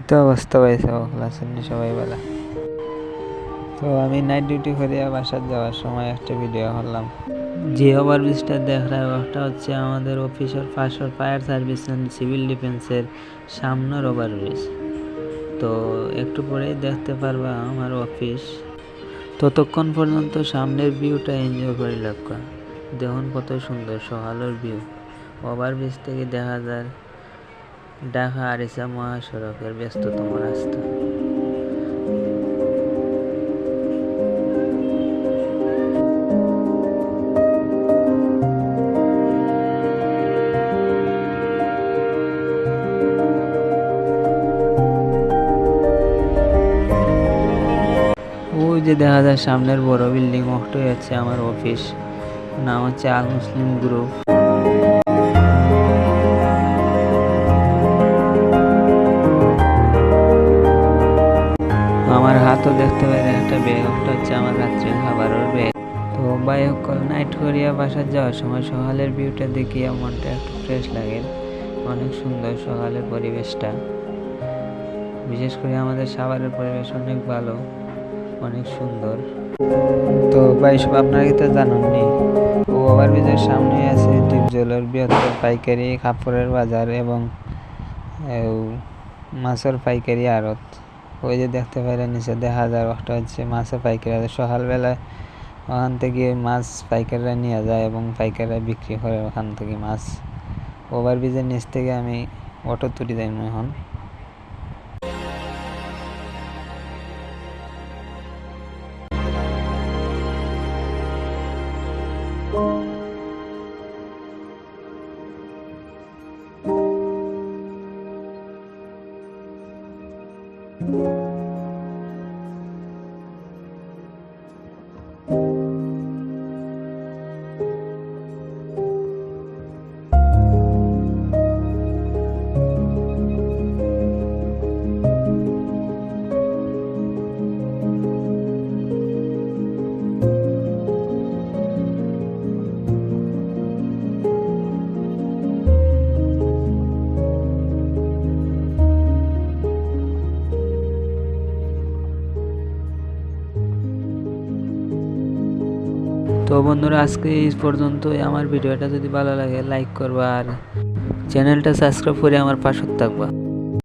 কিন্তু অবস্থা পাইছে ক্লাসের সবাই বেলা তো আমি নাইট ডিউটি করে বাসার যাওয়ার সময় একটা ভিডিও করলাম। যে ওভার ব্রিজটা দেখার ওটা হচ্ছে আমাদের অফিসের first fire service and civil ডিফেন্সের সামনের ওভার ব্রিজ তো একটু পরেই দেখতে পারবা আমার অফিস ততক্ষণ পর্যন্ত সামনের ভিউটা এনজয় করে লক্ষ্য দেখুন কত সুন্দর, সকালের ভিউ ওভার ব্রিজ থেকে দেখা যায় ঢাকা আরিসা মহাসড়কের ব্যস্ততম রাস্তা। ওই যে দেখা যায় সামনের বড় বিল্ডিং ওটাই হচ্ছে আমার অফিস। নাম হচ্ছে আল মুসলিম গ্রুপ। আমার হাতও দেখতে পারেন একটা ব্যাগ ওটা হচ্ছে আমার রাত্রে খাবারের ব্যাগ তো বাইক কল নাইট করিয়া বাসার যাওয়ার সময় সকালের ভিউটা দেখিয়া মনটা একটু ফ্রেশ লাগে। অনেক সুন্দর সকালের পরিবেশটা। বিশেষ করে আমাদের সাভারের পরিবেশ অনেক ভালো, অনেক সুন্দর। তো ভাই, সব আপনারা তো জানেননি, ও ওভার ব্রিজের সামনে আছে ডিপজলের বৃহত্তর পাইকারি কাপড়ের বাজার এবং মাছের পাইকারি আড়ত। ওই যে দেখতে পাইলেন নিচে দেখা যায় ওটা হচ্ছে মাছে পাইকারি সকালবেলায় ওখান থেকে মাছ পাইকাররা নিয়ে যায় এবং পাইকাররা বিক্রি করে ওখান থেকে মাছ। ওভার ব্রিজের নিচ থেকে আমি অটো তুলি যাই এখন তো বন্ধুরা, আজকে এই পর্যন্তই। আমার ভিডিওটা যদি ভালো লাগে লাইক করবা আর চ্যানেলটা সাবস্ক্রাইব করে আমার পাশে থাকবা।